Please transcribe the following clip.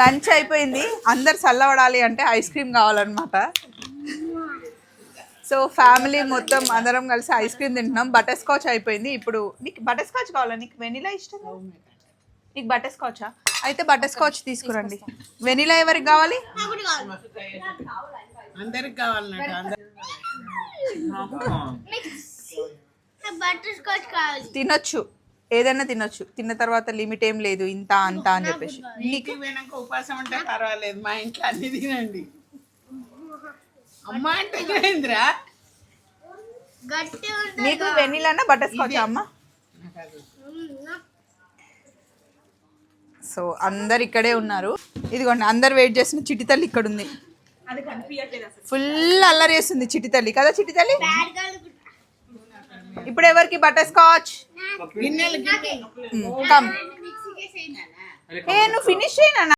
Lunch అయిపోయింది. అందరు చల్లబడాలి అంటే ఐస్ క్రీమ్ కావాలన్నమాట. సో ఫ్యామిలీ మొత్తం అందరం కలిసి ఐస్ క్రీమ్ తింటున్నాం. బటర్ స్కాచ్ అయిపోయింది. ఇప్పుడు నీకు బటర్ స్కాచ్ కావాలా? నీకు వెనిలా ఇష్టం నీకు బటర్ స్కాచా? అయితే బటర్ స్కాచ్ తీసుకురండి. వెనిలా ఎవరికి కావాలి? అందరికి కావాలన్నట్టు అందరు బటర్ స్కాచ్ కావాలి. తినొచ్చు. ఏదైనా తినొచ్చు. తిన్న తర్వాత లిమిట్ ఏం లేదు. ఇంత అంత అని చెప్పేసి. ఇంటికి పోయినాక ఉపాసం అంటే పర్వాలేదు. మా ఇంట్లో అన్ని తినండి. అమ్మ అంటే ఏంద్రా? నీకు వెనిలానా బటర్ స్కాచ్ అమ్మ? సో అందరు ఇక్కడే ఉన్నారు. ఇదిగోండి అందరు వెయిట్ చేసిన చిట్టి తల్లి ఇక్కడ ఉంది ఫుల్ అల్లరి చేస్తుంది చిట్టి తల్లి. కదా చిట్టి తల్లి? ఇప్పుడు ఎవరికి బటర్ స్కాచ్? కమ్ మిక్సీకి ఏ నువ్వు ఫినిష్ చేయనా